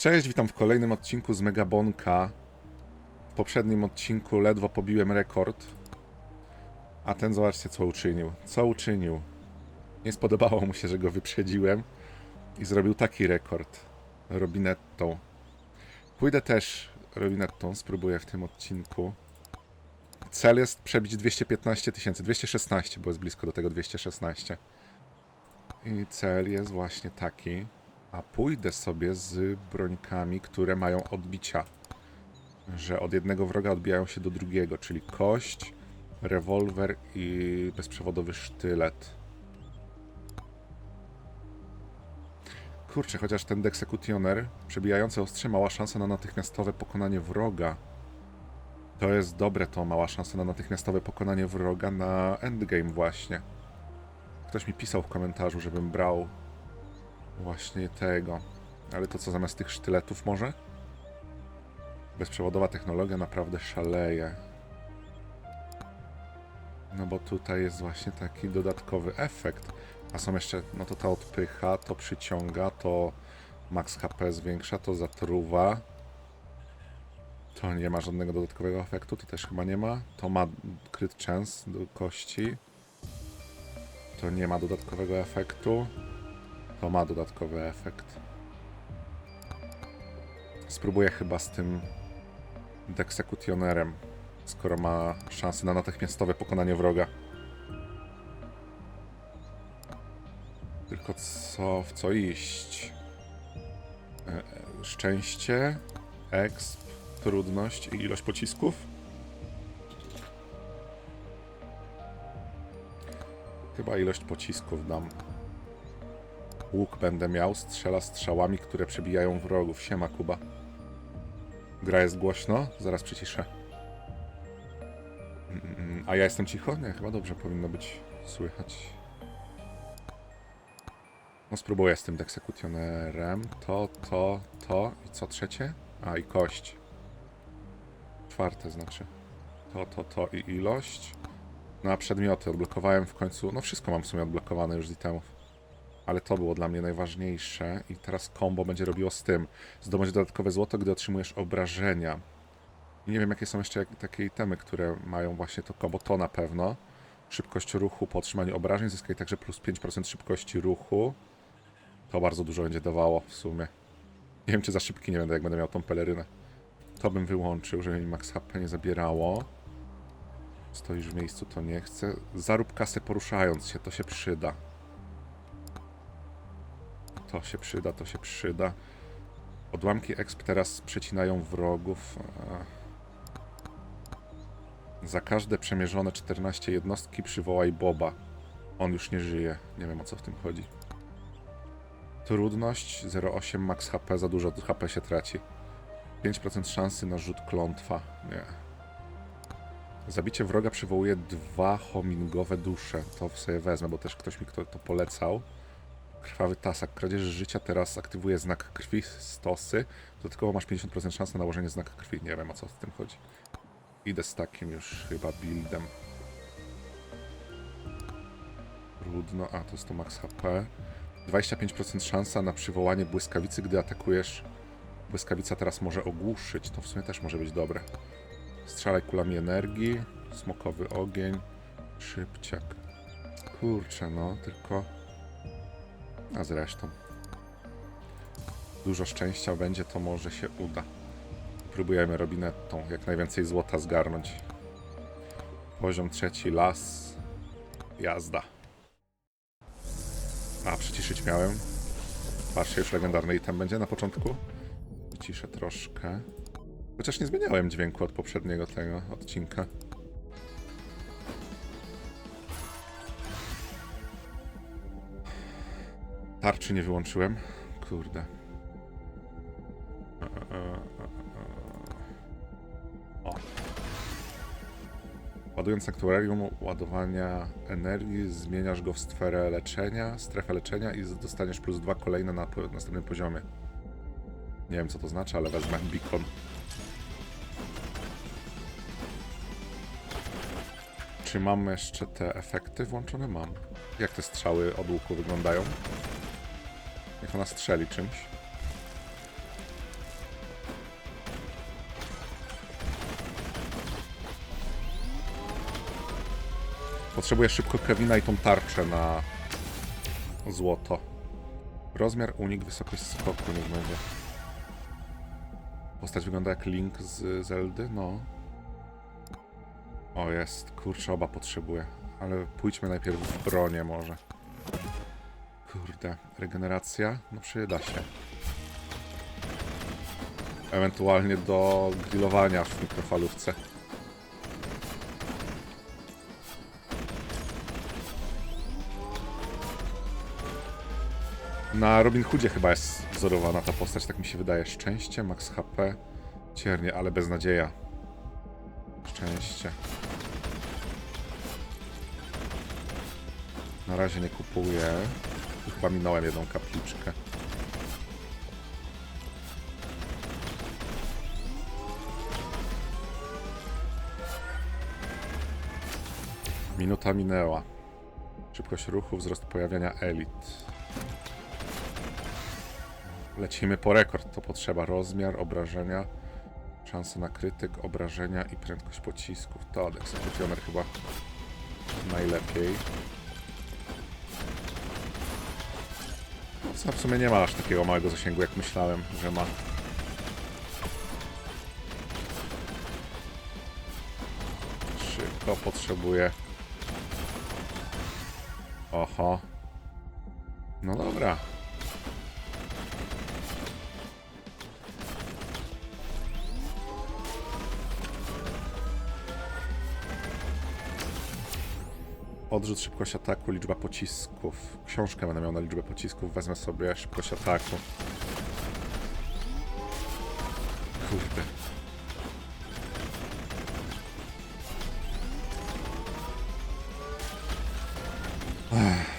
Cześć, witam w kolejnym odcinku z Megabonka. W poprzednim odcinku ledwo pobiłem rekord. A ten zobaczcie co uczynił. Co uczynił? Nie spodobało mu się, że go wyprzedziłem i zrobił taki rekord. Robinettą. Pójdę też Robinettą, spróbuję w tym odcinku. Cel jest przebić 215 tysięcy, 216, bo jest blisko do tego 216. I cel jest właśnie taki. A pójdę sobie z brońkami, które mają odbicia. Że od jednego wroga odbijają się do drugiego, czyli kość, rewolwer i bezprzewodowy sztylet. Kurczę, chociaż ten Dexecutioner przebijający ostrze mała szansa na natychmiastowe pokonanie wroga. To jest dobre, to mała szansa na natychmiastowe pokonanie wroga na endgame właśnie. Ktoś mi pisał w komentarzu, żebym brał Właśnie tego. Ale to co zamiast tych sztyletów może? Bezprzewodowa technologia naprawdę szaleje. No bo tutaj jest właśnie taki dodatkowy efekt. A są jeszcze, no to ta odpycha, to przyciąga, to max HP zwiększa, to zatruwa. To nie ma żadnego dodatkowego efektu, to też chyba nie ma. To ma crit chance do kości. To nie ma dodatkowego efektu. To ma dodatkowy efekt. Spróbuję chyba z tym Dexecutionerem, skoro ma szansę na natychmiastowe pokonanie wroga. Tylko co, w co iść? E, e, Szczęście, exp, trudność i ilość pocisków? Chyba ilość pocisków dam. Łuk będę miał, strzela strzałami, które przebijają wrogów. Siema, Kuba. Gra jest głośno? Zaraz przyciszę. Mm, A ja jestem cicho? Nie, chyba dobrze powinno być słychać. No spróbuję z tym Dexecutionerem. To, to, to i co trzecie? A, i kość. Czwarte znaczy. To, to, to i ilość. No a przedmioty odblokowałem w końcu. No wszystko mam w sumie odblokowane już z itemów ale to było dla mnie najważniejsze i teraz combo będzie robiło z tym. Zdobądź dodatkowe złoto, gdy otrzymujesz obrażenia. Nie wiem, jakie są jeszcze takie itemy, które mają właśnie to combo. To na pewno. Szybkość ruchu po otrzymaniu obrażeń. Zyskaj także plus 5% szybkości ruchu. To bardzo dużo będzie dawało w sumie. Nie wiem, czy za szybki nie będę, jak będę miał tą pelerynę. To bym wyłączył, żeby mi max HP nie zabierało. Stoisz w miejscu, to nie chcę. Zarób kasę poruszając się, to się przyda. To się przyda, to się przyda. Odłamki exp teraz przecinają wrogów. e. Za każde przemierzone 14 jednostki przywołaj Boba. On już nie żyje. Nie wiem o co w tym chodzi. Trudność 0,8 max HP, za dużo HP się traci. 5% szansy na rzut klątwa. Nie. Zabicie wroga przywołuje dwa homingowe dusze. To sobie wezmę, bo też ktoś mi kto to polecał. Krwawy tasak. Kradzieży życia teraz aktywuje znak krwi stosy. Dodatkowo masz 50% szans na nałożenie znaku krwi. Nie wiem o co w tym chodzi. Idę z takim już chyba buildem. Trudno. A, to jest to max HP. 25% szansa na przywołanie błyskawicy, gdy atakujesz. Błyskawica teraz może ogłuszyć. To w sumie też może być dobre. Strzelaj kulami energii. Smokowy ogień. Szybciak. Kurczę, no, tylko... A zresztą. Dużo szczęścia będzie, to może się uda. Próbujemy robinettą, jak najwięcej złota zgarnąć. Poziom trzeci, las. Jazda. A, przyciszyć miałem. Patrzcie, już legendarny item będzie na początku. Ciszę troszkę. Chociaż nie zmieniałem dźwięku od poprzedniego tego odcinka. Tarczy nie wyłączyłem. Kurde. O. Ładując aktuarium ładowania energii, zmieniasz go w sferę leczenia, strefę leczenia i dostaniesz plus dwa kolejne na następnym poziomie. Nie wiem co to znaczy, ale wezmę beacon. Czy mam jeszcze te efekty włączone? Mam. Jak te strzały od łuku wyglądają? Niech ona strzeli czymś. Potrzebuję szybko Kevina i tą tarczę na złoto. Rozmiar, unik, wysokość skoku niech będzie. Postać wygląda jak Link z Zeldy, no. O jest, kurczę, oba potrzebuję. Ale pójdźmy najpierw w bronię może. Kurde, regeneracja? No przyda się. Ewentualnie do grillowania w mikrofalówce. Na Robin Hoodzie chyba jest wzorowana ta postać, tak mi się wydaje. Szczęście, max HP, ciernie, ale beznadzieja. Szczęście. Na razie nie kupuję. Chyba minąłem jedną kapliczkę. Minuta minęła. Szybkość ruchu, wzrost pojawiania elit. Lecimy po rekord. To potrzeba rozmiar, obrażenia, szanse na krytyk, obrażenia i prędkość pocisków. To od egzekutioner chyba najlepiej. Co w sumie nie ma aż takiego małego zasięgu, jak myślałem, że ma. Szybko potrzebuję. Oho. No dobra. Odrzut, szybkość ataku, liczba pocisków. Książkę będę miał na liczbę pocisków. Wezmę sobie szybkość ataku. Kurde. Ech.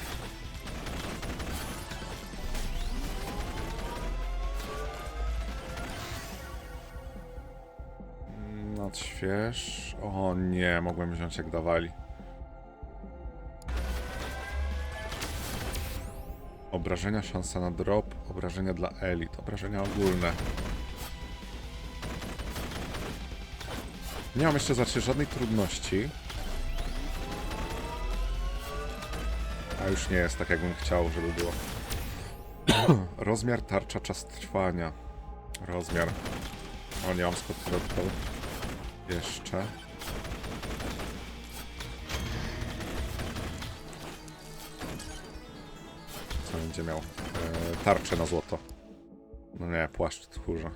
Nadśwież. O nie, mogłem wziąć jak dawali. Obrażenia, szansa na drop, obrażenia dla elit, obrażenia ogólne. Nie mam jeszcze znaczy żadnej trudności. A już nie jest tak, jakbym chciał, żeby było. Rozmiar, tarcza, czas trwania. Rozmiar. O, nie mam skąd. Jeszcze. Będzie miał? E, tarczę na złoto. No nie, płaszcz tchórza.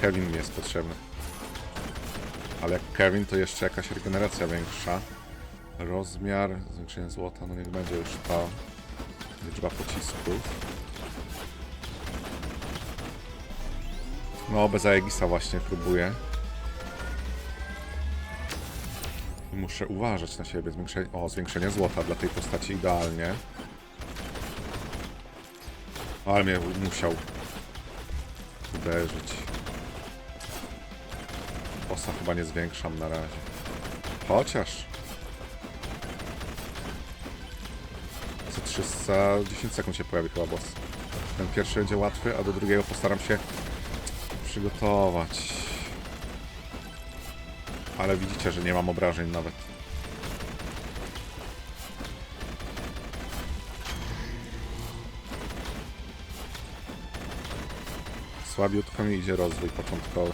Kevin mi jest potrzebny. Ale jak Kevin, to jeszcze jakaś regeneracja większa. Rozmiar, zwiększenie złota, no niech będzie już ta liczba pocisków. No, bez Aegisa właśnie próbuję. Muszę uważać na siebie. Zwiększenie, o, zwiększenie złota dla tej postaci idealnie. Ale mnie musiał uderzyć. Osa chyba nie zwiększam na razie. Chociaż. Co 310 sekund się pojawi chyba boss. Ten pierwszy będzie łatwy, a do drugiego postaram się przygotować. Ale widzicie, że nie mam obrażeń nawet. Słabiutko mi idzie rozwój początkowy.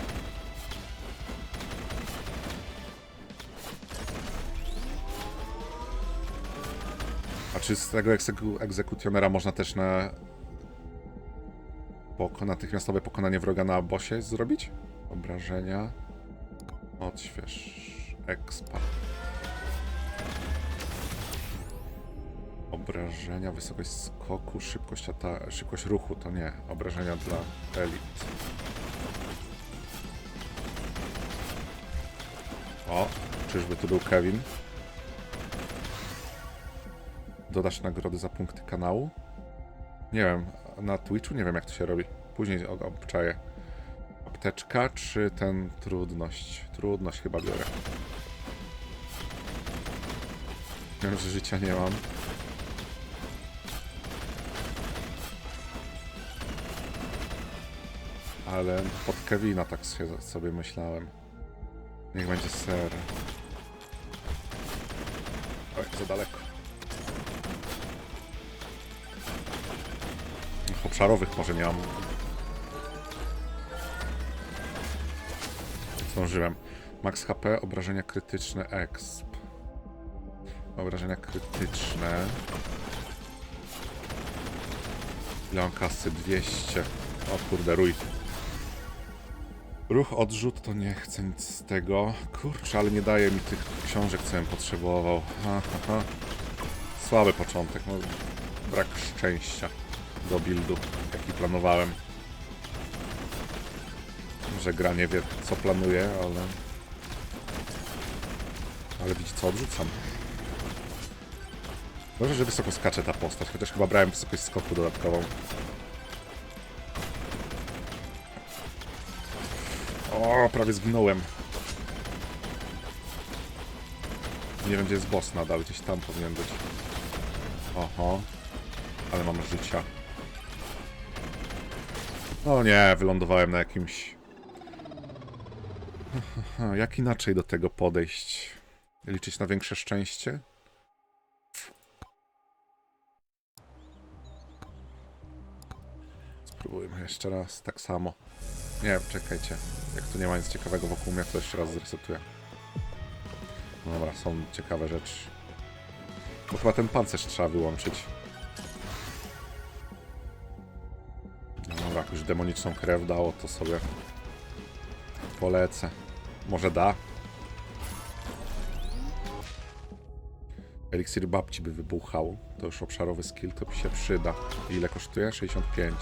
A czy z tego egzeku egzekutionera można też na poko natychmiastowe pokonanie wroga na bossie zrobić? Obrażenia. Odśwież. Expa. Obrażenia, wysokość skoku, szybkość, ata- szybkość ruchu, to nie. Obrażenia dla elit. O, czyżby tu był Kevin? Dodać nagrody za punkty kanału? Nie wiem, na Twitchu nie wiem jak to się robi. Później obczaję. Apteczka czy ten trudność? Trudność chyba biorę. Wiem, że życia nie mam. Ale pod Kevina tak sobie myślałem. Niech będzie ser. Oj, za daleko. Obszarowych może nie mam. Zdążyłem. Max HP, obrażenia krytyczne, exp. Obrażenia krytyczne. Ile mam kasy? 200. O kurde, rój. Ruch, odrzut to nie chcę nic z tego. Kurczę, ale nie daje mi tych książek, co bym potrzebował. Ha, ha, ha. Słaby początek, no, brak szczęścia do buildu, jaki planowałem. Że gra nie wie, co planuje, ale... Ale widzi, co odrzucam. Dobrze, że wysoko skacze ta postać, chociaż chyba brałem wysokość skoku dodatkową. O, prawie zginąłem. Nie wiem, gdzie jest boss nadal, gdzieś tam powinien być. Oho. Ale mam życia. O nie, wylądowałem na jakimś... Jak inaczej do tego podejść? Liczyć na większe szczęście? Spróbujmy jeszcze raz, tak samo. Nie, czekajcie. Jak tu nie ma nic ciekawego wokół mnie, to jeszcze raz zresetuję. No dobra, są ciekawe rzeczy. Bo chyba ten pancerz trzeba wyłączyć. No dobra, jak już demoniczną krew dało, to sobie polecę. Może da? Eliksir babci by wybuchał. To już obszarowy skill, to się przyda. Ile kosztuje? 65.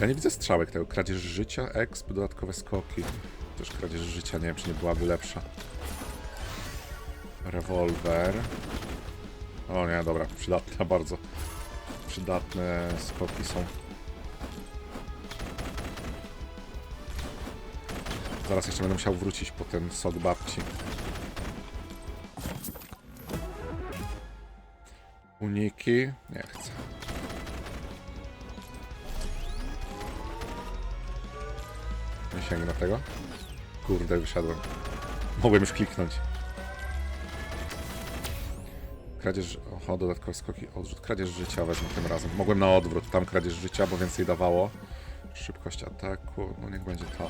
Ja nie widzę strzałek tego. Kradzież życia, exp, dodatkowe skoki. Też kradzież życia, nie wiem, czy nie byłaby lepsza. Rewolwer. O nie, dobra, przydatne bardzo. Przydatne skoki są. Zaraz jeszcze będę musiał wrócić po ten sok babci. Uniki? Nie chcę. Nie sięgnę tego. Kurde, wysiadłem. Mogłem już kliknąć. Kradzież... Oho, dodatkowe skoki, odrzut. Kradzież życia wezmę tym razem. Mogłem na odwrót. Tam kradzież życia, bo więcej dawało. Szybkość ataku. No niech będzie to.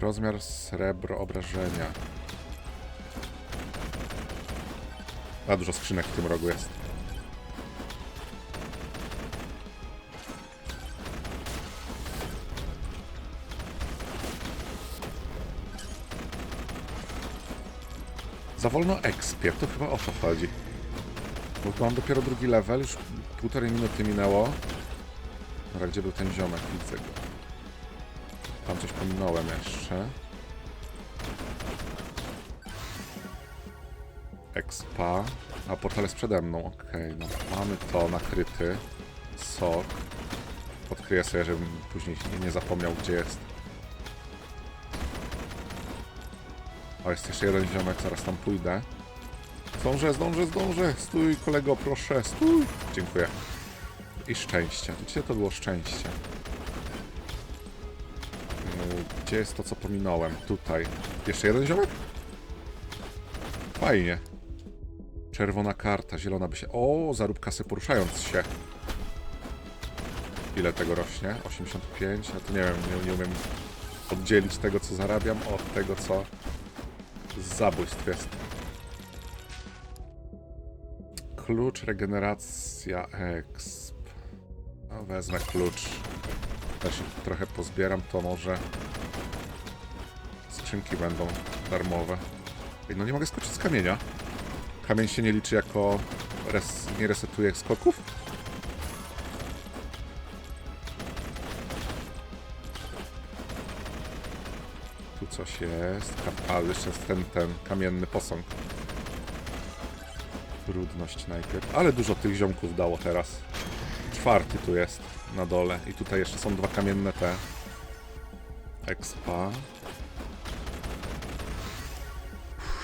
Rozmiar srebro obrażenia. A dużo skrzynek w tym rogu jest. Za wolno ekspier, to chyba o to chodzi. Bo tu mam dopiero drugi level, już półtorej minuty minęło. Dobra, gdzie był ten ziomek? Widzę go. Tam coś pominąłem jeszcze. Expa. A portal jest przede mną, okej. no. Mamy to nakryty. Sok. Odkryję sobie, żebym później nie, nie zapomniał, gdzie jest. O, jest jeszcze jeden ziomek, zaraz tam pójdę. Zdążę, zdążę, zdążę. Stój, kolego, proszę, stój. Dziękuję. I szczęście. Gdzie to było szczęście? Yy, Gdzie jest to, co pominąłem? Tutaj. Jeszcze jeden ziomek? Fajnie. Czerwona karta, zielona by się... O, zarób kasę poruszając się. Ile tego rośnie? 85? Ja to nie wiem, nie, nie umiem oddzielić tego, co zarabiam od tego, co z zabójstw jest. Klucz, regeneracja, exp. No, wezmę klucz. Też trochę pozbieram, to może skrzynki będą darmowe. Ej, no nie mogę skoczyć z kamienia. Kamień się nie liczy jako... Res... nie resetuje skoków? Tu coś jest. Ka- A, jeszcze jest ten, ten kamienny posąg. Trudność najpierw. Ale dużo tych ziomków dało teraz. Czwarty tu jest na dole. I tutaj jeszcze są dwa kamienne te. Expa.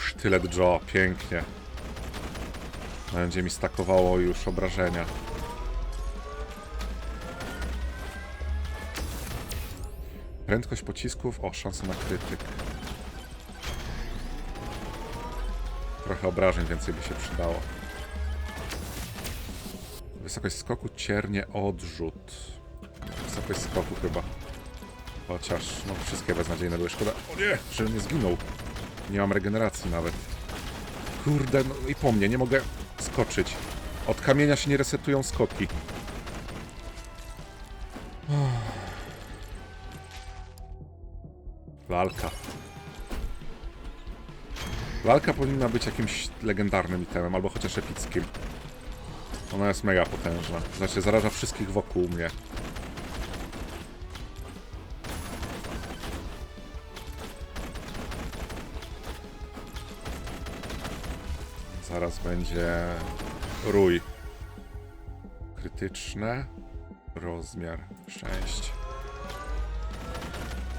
Sztylet Joe, pięknie. Będzie mi stakowało już obrażenia. Prędkość pocisków, o, szansa na krytyk. Trochę obrażeń więcej by się przydało. Wysokość skoku, ciernie, odrzut. Wysokość skoku chyba. Chociaż, no wszystkie beznadziejne były. Szkoda, o nie, że nie zginął. Nie mam regeneracji nawet. Kurde, no i po mnie, nie mogę skoczyć. Od kamienia się nie resetują skoki. Walka. Walka powinna być jakimś legendarnym itemem, albo chociaż epickim. Ona jest mega potężna. Znaczy, zaraża wszystkich wokół mnie. Zaraz będzie rój. Krytyczne. Rozmiar 6.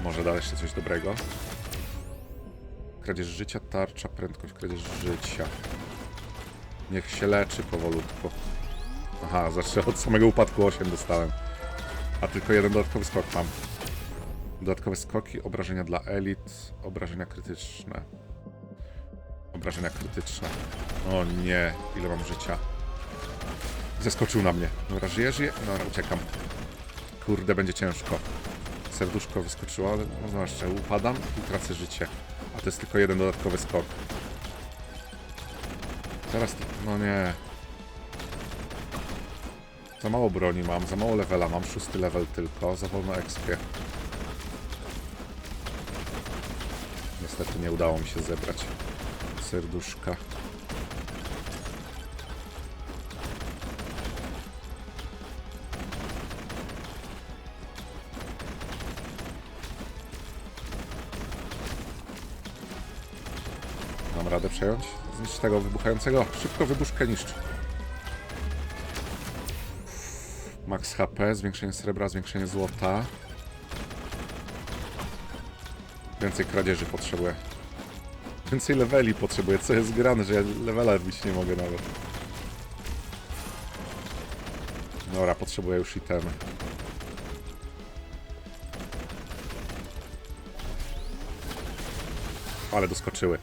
Może da jeszcze coś dobrego. Kradzież życia, tarcza, prędkość, kradzież życia. Niech się leczy powolutku. Aha, zawsze od samego upadku 8 dostałem. A tylko jeden dodatkowy skok mam. Dodatkowe skoki, obrażenia dla elit, obrażenia krytyczne. Obrażenia krytyczne. O nie, ile mam życia. Zeskoczył na mnie. Dobra, żyję, żyję. Dobra, uciekam. Kurde, będzie ciężko. Serduszko wyskoczyło, ale no zobaczcie, upadam i tracę życie. A to jest tylko jeden dodatkowy skok. Teraz, no nie. Za mało broni mam, za mało levela mam, szósty level tylko, za wolno expie. Niestety nie udało mi się zebrać serduszka. Mam radę przejąć? Zniszcz tego wybuchającego. Szybko wybuszkę niszcz. Max HP, zwiększenie srebra, zwiększenie złota. Więcej kradzieży potrzebuję. Więcej leveli potrzebuję. Co jest grane, że ja levela bić nie mogę nawet. Dobra, potrzebuję już itemy. Ale doskoczyły.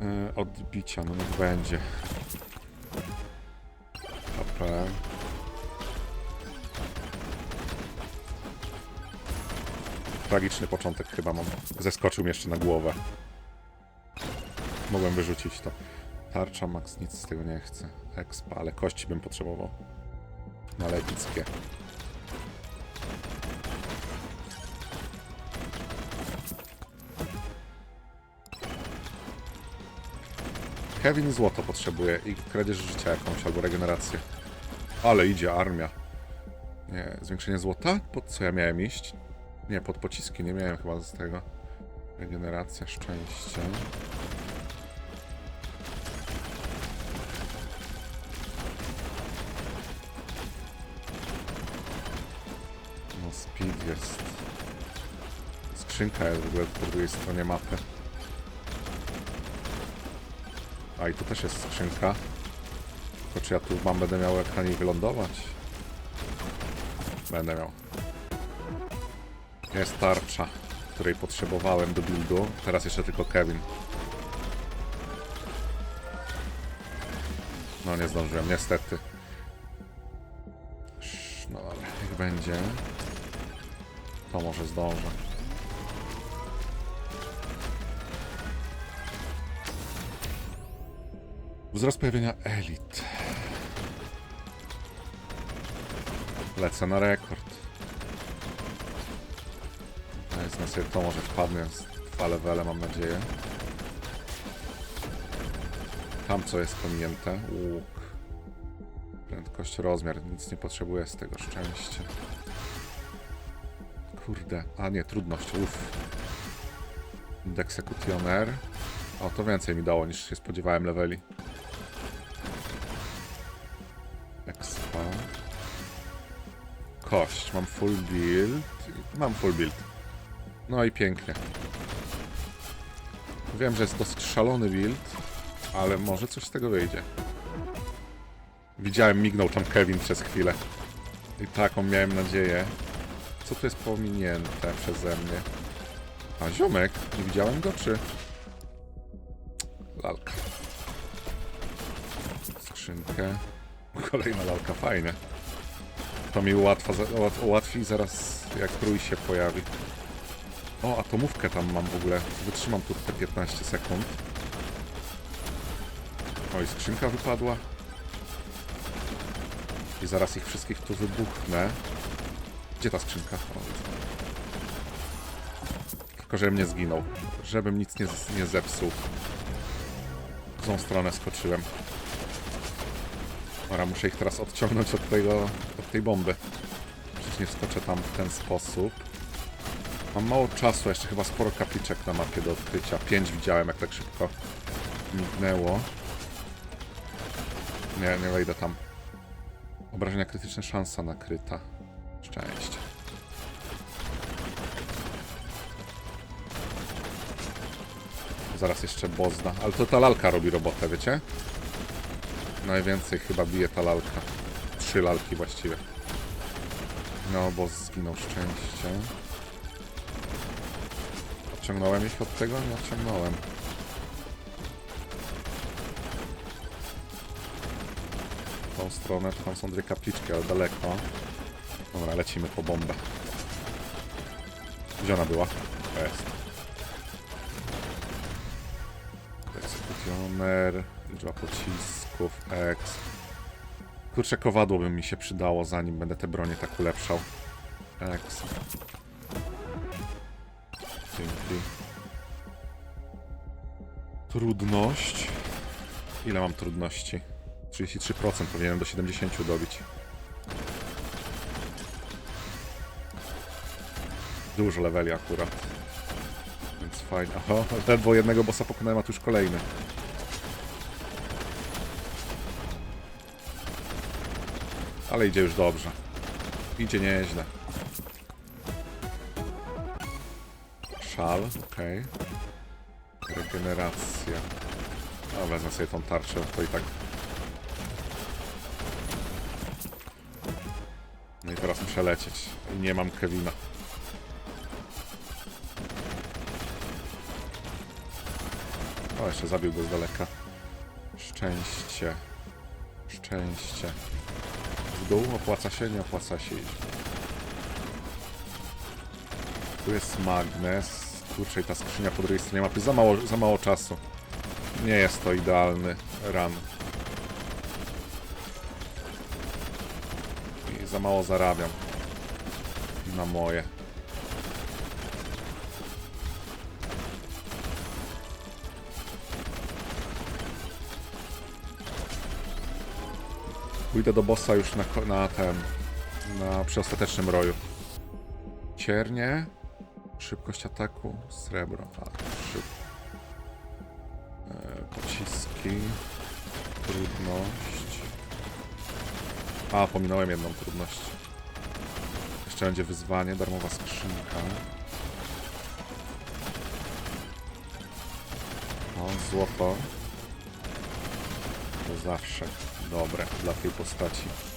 Yy, odbicia, no niech będzie. Tragiczny początek chyba mam. Zeskoczył mi jeszcze na głowę. Mogłem wyrzucić to. Tarcza, max, nic z tego nie chcę. Expa, ale kości bym potrzebował. Na. Kevin złoto potrzebuje i kradzież życia jakąś albo regenerację. Ale idzie armia. Nie, zwiększenie złota? Pod co ja miałem iść? Nie, pod pociski nie miałem chyba z tego. Regeneracja, szczęście. No speed jest. Skrzynka jest w ogóle po drugiej stronie mapy. A i tu też jest skrzynka. Tylko czy ja tu mam, będę miał niej wylądować? Będę miał. Jest tarcza, której potrzebowałem do buildu. Teraz jeszcze tylko Kevin. No nie zdążyłem, niestety. No ale niech będzie. To może zdążę. Wzrost pojawienia elit. Lecę na rekord. Sobie to może wpadnę z dwa levele mam nadzieję. Tam co jest pominięte? Łuk. Prędkość, rozmiar. Nic nie potrzebuję z tego szczęścia. Kurde. A nie, trudność. Uff. Dexecutioner. O, to więcej mi dało niż się spodziewałem leveli. Expa. Kość. Mam full build. Mam full build. No i pięknie. Wiem, że jest dosyć szalony build, ale może coś z tego wyjdzie. Widziałem, mignął tam Kevin przez chwilę. I taką miałem nadzieję. Co tu jest pominięte przeze mnie? A, ziomek. Nie widziałem go, czy... Lalka. Skrzynkę. Kolejna lalka, fajnie. To mi ułatwa, ułatwi zaraz, jak krój się pojawi. O, atomówkę tam mam w ogóle. Wytrzymam tu te 15 sekund. Oj, skrzynka wypadła. I zaraz ich wszystkich tu wybuchnę. Gdzie ta skrzynka? O. Tylko żebym nie zginął. Żebym nic nie, nie zepsuł. W tą stronę skoczyłem. Dobra, muszę ich teraz odciągnąć od tego, od tej bomby. Przecież nie wskoczę tam w ten sposób. Mam mało czasu, jeszcze chyba sporo kapliczek na mapie do odkrycia. Pięć widziałem, jak tak szybko mignęło. Nie, nie wejdę tam. Obrażenia krytyczne, szansa nakryta. Szczęście. Zaraz jeszcze bozda. Ale to ta lalka robi robotę, wiecie? Najwięcej chyba bije ta lalka. Trzy lalki właściwie. No, boss zginął szczęście. Odciągnąłem ich od tego? Nie odciągnąłem. W tą stronę, tam są dwie kapliczki, ale daleko. Dobra, lecimy po bombę. Gdzie ona była? To jest. Egzekutioner, liczba pocisków, X. Kurczę, kowadło by mi się przydało, zanim będę te bronie tak ulepszał. X. Trudność. Ile mam trudności? 33% powinienem do 70 dobić. Dużo leveli akurat. Więc fajnie. Aha, ledwo jednego bossa pokonałem, a tu już kolejny. Ale idzie już dobrze. Idzie nieźle. Szal, okej. Regeneracja. A wezmę sobie tą tarczę, to i tak. No i teraz muszę lecieć. Nie mam Kevina. O, jeszcze zabił go z daleka. Szczęście. Szczęście. W dół opłaca się? Nie opłaca się iść. Tu jest magnes. Kurczę, i ta skrzynia po drugiej stronie mapy. Za mało, za mało czasu. Nie jest to idealny run. I za mało zarabiam. Na moje. Pójdę do bossa już na, na ten. Na przeostatecznym roju. Ciernie. Szybkość ataku. Srebro. A, szyb... e, pociski. Trudność. A, pominąłem jedną trudność. Jeszcze będzie wyzwanie, darmowa skrzynka. O, złoto. To zawsze dobre dla tej postaci.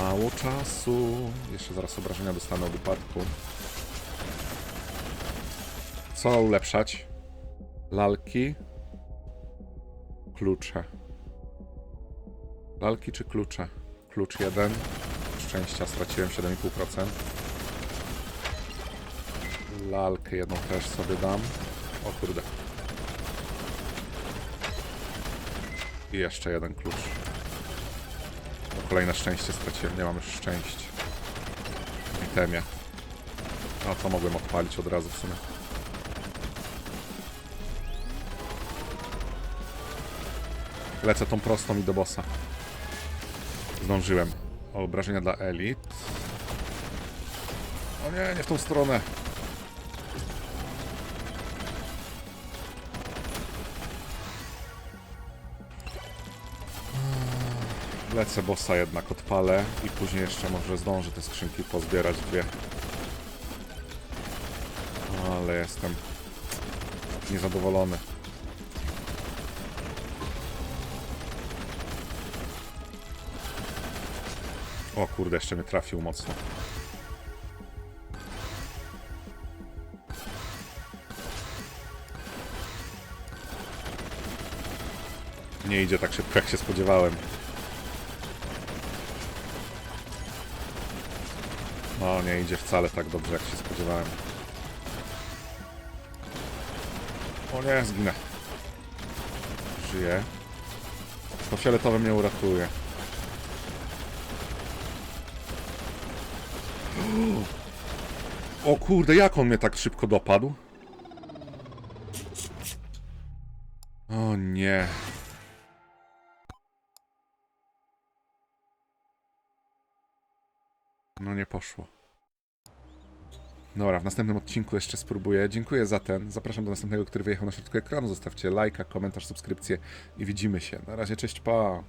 Mało czasu. Jeszcze zaraz obrażenia dostanę od upadku. Co ulepszać? Lalki. Klucze. Lalki czy klucze? Klucz jeden. Szczęścia straciłem 7,5%. Lalkę jedną też sobie dam. O kurde. I jeszcze jeden klucz. O, kolejne szczęście straciłem, nie mam już szczęścia. W itemie. A to mogłem odpalić od razu w sumie. Lecę tą prostą i do bossa. Zdążyłem. Obrażenia dla elit. O nie, nie w tą stronę. Lecę bossa jednak odpalę i później jeszcze może zdążę te skrzynki pozbierać dwie. Ale jestem niezadowolony. O kurde, jeszcze mnie trafił mocno. Nie idzie tak szybko, jak się spodziewałem. No, nie idzie wcale tak dobrze, jak się spodziewałem. O nie, zginę. Żyję. To fioletowe mnie uratuje. O kurde, jak on mnie tak szybko dopadł? O nie. No nie poszło. Dobra, w następnym odcinku jeszcze spróbuję. Dziękuję za ten. Zapraszam do następnego, który wyjechał na środku ekranu. Zostawcie lajka, komentarz, subskrypcję i widzimy się. Na razie, cześć, pa!